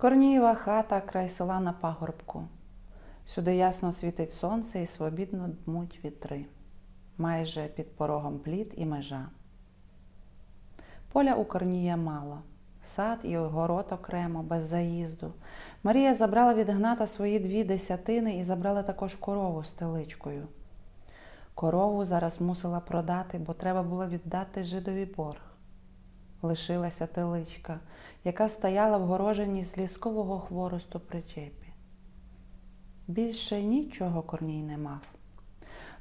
Корнієва хата край села на пагорбку. Сюди ясно світить сонце і свобідно дмуть вітри. Майже під порогом плід і межа. Поля у Корнія мало. Сад і город окремо, без заїзду. Марія забрала від Гната свої дві десятини і забрала також корову з теличкою. Корову зараз мусила продати, бо треба було віддати жидові борг. Лишилася теличка, яка стояла вгороженій з ліскового хворосту причепі. Більше нічого Корній не мав.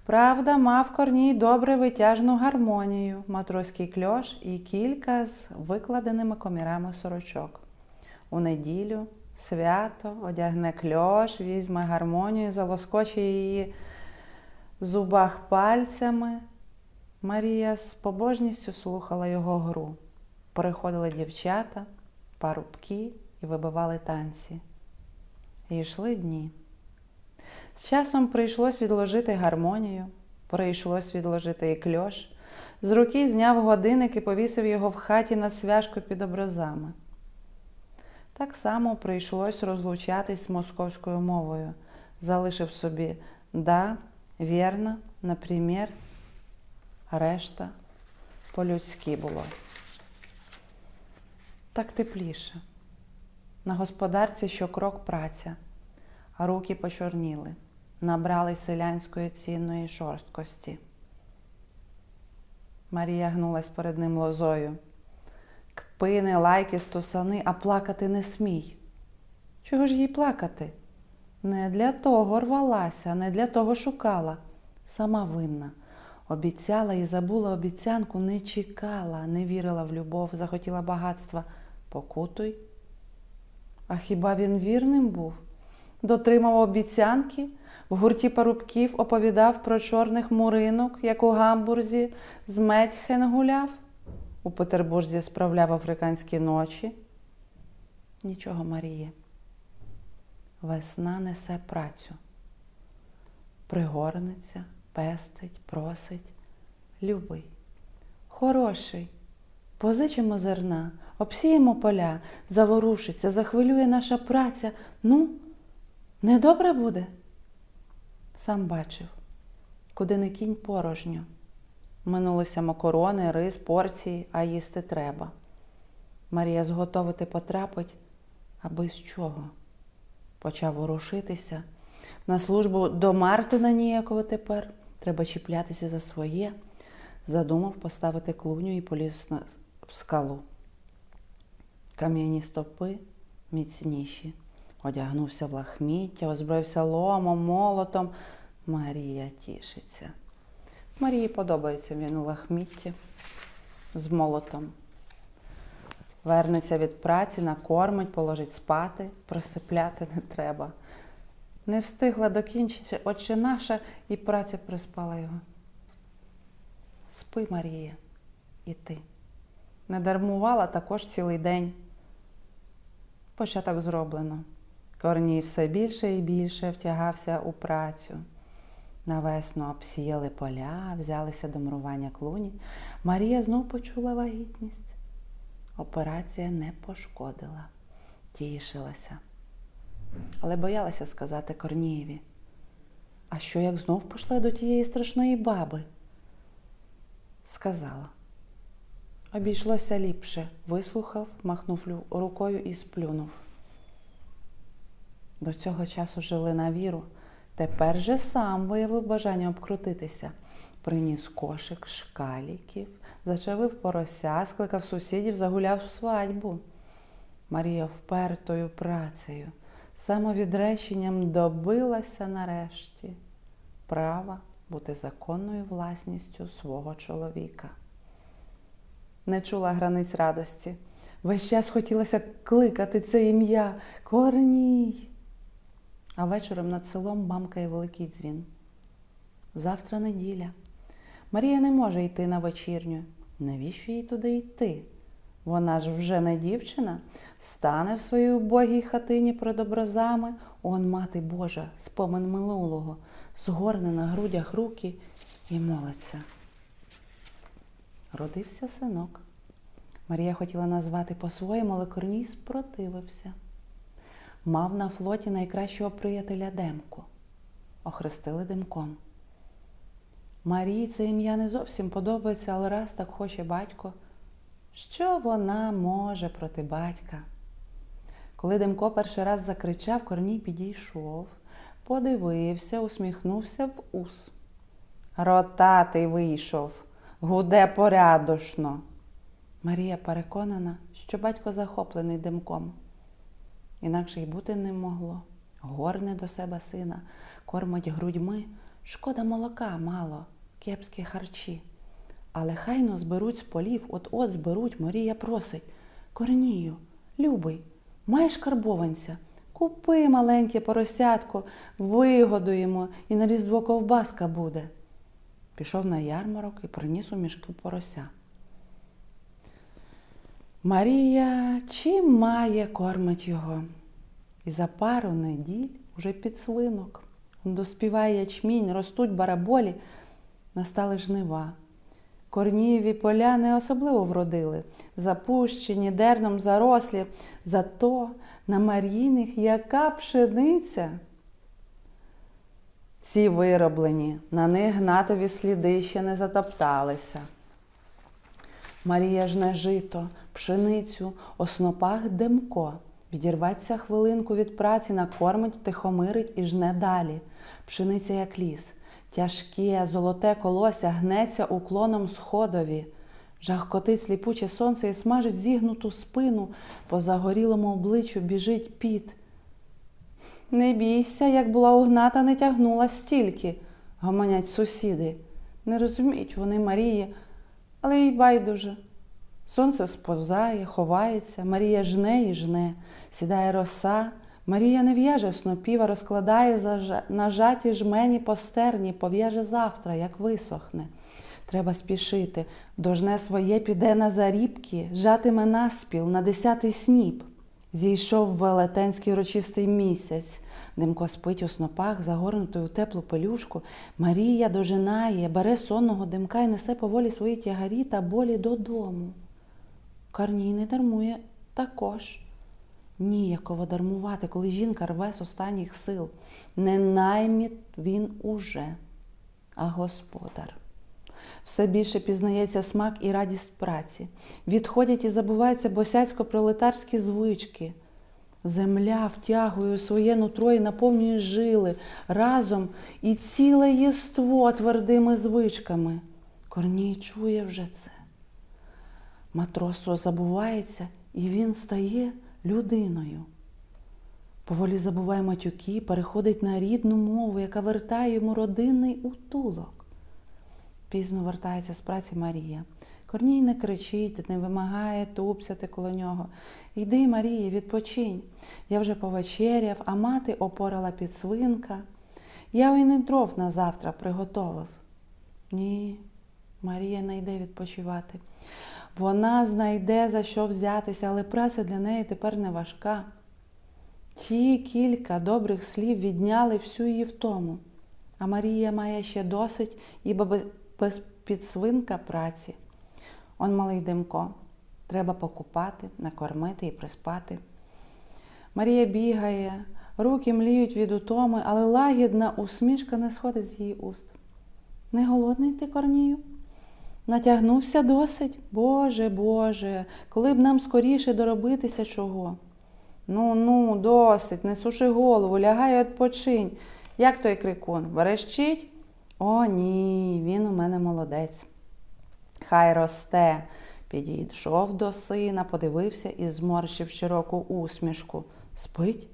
Правда, мав Корній добре витяжну гармонію, матроський кльош і кілька з викладеними комірами сорочок. У неділю свято одягне кльош, візьме гармонію, залоскоче її в зубах пальцями. Марія з побожністю слухала його гру. Приходили дівчата, парубки і вибивали танці. І йшли дні. З часом прийшлось відложити гармонію, прийшлось відложити і кльош. З руки зняв годинник і повісив його в хаті на свяжку під образами. Так само прийшлось розлучатись з московською мовою, залишив собі да, вірно, например, решта по-людськи було. Так тепліше. На господарці щокрок праця, а руки почорніли, набрали селянської цінної шорсткості. Марія гнулась перед ним лозою. Кпини, лайки, стосани, а плакати не смій. Чого ж їй плакати? Не для того рвалася, не для того шукала. Сама винна. Обіцяла і забула обіцянку, не чекала, не вірила в любов, захотіла багатства. Покутуй. А хіба він вірним був? Дотримав обіцянки, в гурті парубків оповідав про чорних муринок, як у гамбурзі з Медьхен гуляв, у Петербурзі справляв африканські ночі. Нічого, Маріє. Весна несе працю. Пригорнеться, пестить, просить. Любий, хороший. Позичимо зерна, обсіємо поля, заворушиться, захвилює наша праця. Ну, недобре буде? Сам бачив, куди не кінь порожньо. Минулися макарони, рис, порції, а їсти треба. Марія зготовити потрапить, аби з чого. Почав ворушитися. На службу до Мартина ніякого тепер. Треба чіплятися за своє. Задумав поставити клуню і поліз на- в скалу. Кам'яні стопи міцніші. Одягнувся в лахміття, озброївся ломом, молотом. Марія тішиться. Марії подобається він у лахмітті з молотом. Вернеться від праці, накормить, положить спати, присипляти не треба. Не встигла докінчити отче наша, і праця приспала його. Спи, Марія, і ти. Не дармувала також цілий день. Початок зроблено. Корній все більше і більше втягався у працю. На весну обсіяли поля, взялися до мурування клуні. Марія знов почула вагітність. Операція не пошкодила, тішилася. Але боялася сказати Корнієві. А що як знов пішла до тієї страшної баби? Сказала. Обійшлося ліпше, вислухав, махнув рукою і сплюнув. До цього часу жили на віру. Тепер же сам виявив бажання обкрутитися. Приніс кошик шкаліків, зачавив порося, скликав сусідів, загуляв свадьбу. Марія впертою працею, самовідреченням добилася нарешті права бути законною власністю свого чоловіка. Не чула границь радості. Весь час хотілося кликати це ім'я Корній. А вечором над селом мамкає великий дзвін. Завтра неділя. Марія не може йти на вечірню. Навіщо їй туди йти? Вона ж вже не дівчина, стане в своїй убогій хатині перед образами, он мати Божа, спомин минулого, згорне на грудях руки і молиться. Родився синок. Марія хотіла назвати по-своєму, але Корній спротивився. мав на флоті найкращого приятеля Демку. Охрестили димком. Марії це ім'я не зовсім подобається, але раз так хоче батько. Що вона може проти батька? Коли Демко перший раз закричав, Корній підійшов, подивився, усміхнувся в ус. Ротатий вийшов, гуде порядошно. Марія переконана, що батько захоплений димком. Інакше й бути не могло. Горне до себе сина, кормить грудьми, шкода молока мало, кепські харчі. Але хайно зберуть з полів, от-от зберуть, Марія просить. Корнію, любий, маєш карбованця, купи маленьке поросятко, вигодуємо, і на різдво ковбаска буде. Пішов на ярмарок і приніс у мішку порося. Марія чим має кормить його. І за пару неділь уже підсвинок. Доспіває ячмінь, ростуть бараболі, настали жнива. Корнієві поля не особливо вродили, запущені, дерном зарослі, зато на Мар'їних яка пшениця. Ці вироблені, на них гнатові сліди ще не затопталися. Марія жне жито, пшеницю, о снопах демко. Відірветься хвилинку від праці, накормить, втихомирить і жне далі. Пшениця, як ліс, тяжке, золоте колося гнеться уклоном сходові. Жахкотить сліпуче сонце і смажить зігнуту спину, по загорілому обличчю біжить піт. Не бійся, як була угната, не тягнула стільки, гомонять сусіди. Не розуміють вони Марії, але їй байдуже. Сонце сповзає, ховається, Марія жне і жне, сідає роса. Марія не в'яже снопів, а розкладає нажаті жмені постерні, пов'яже завтра, як висохне. Треба спішити, дожне своє піде на зарібки, жатиме наспіл на десятий сніп. Зійшов велетенський урочистий місяць. Димко спить у снопах, загорнутий у теплу пелюшку. Марія дожинає, бере сонного димка і несе поволі свої тягарі та болі додому. Карній не дармує також. Ніяково дармувати, коли жінка рве з останніх сил. Не найміт він уже, а господар. Все більше пізнається смак і радість праці. Відходять і забуваються босяцько-пролетарські звички. Земля втягує своє нутро і наповнює жили разом і ціле єство твердими звичками. Корній чує вже це. Матросо забувається, і він стає людиною. Поволі забуває матюки, переходить на рідну мову, яка вертає йому родинний утулок. Пізно вертається з праці Марія. Корній не кричить, не вимагає тупсяти коло нього. Йди, Марія, відпочинь. Я вже повечеряв, а мати опорала підсвинка. Я й не дров на завтра приготовив. Ні, Марія не йде відпочивати. Вона знайде за що взятися, але праця для неї тепер не важка. Ті кілька добрих слів відняли всю її втому. А Марія має ще досить і без підсвинка праці. Он малий димко. Треба покупати, накормити і приспати. Марія бігає, руки мліють від утоми, але лагідна усмішка не сходить з її уст. Не голодний ти, Корнію? Натягнувся досить? Боже, Боже, коли б нам скоріше доробитися чого? Ну, ну, досить, не суши голову, лягай і відпочинь. Як той крикун? Верещить? О, ні, він у мене молодець. Хай росте. Підійшов до сина, подивився і зморщив широку усмішку. Спить?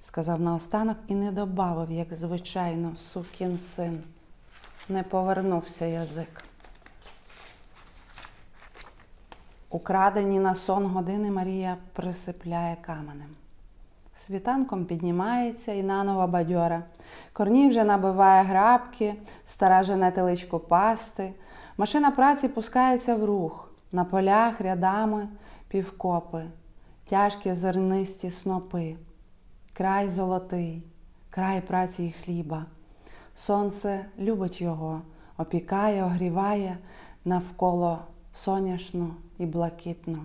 Сказав наостанок і не добавив, як звичайно, сукін син. Не повернувся язик. Украдені на сон години Марія присипляє каменем. Світанком піднімається і нанова бадьора. Корній вже набиває грабки, стара жене теличку пасти. Машина праці пускається в рух. На полях рядами півкопи, тяжкі зернисті снопи. Край золотий, край праці і хліба. Сонце любить його, опікає, огріває навколо соняшно і блакитно.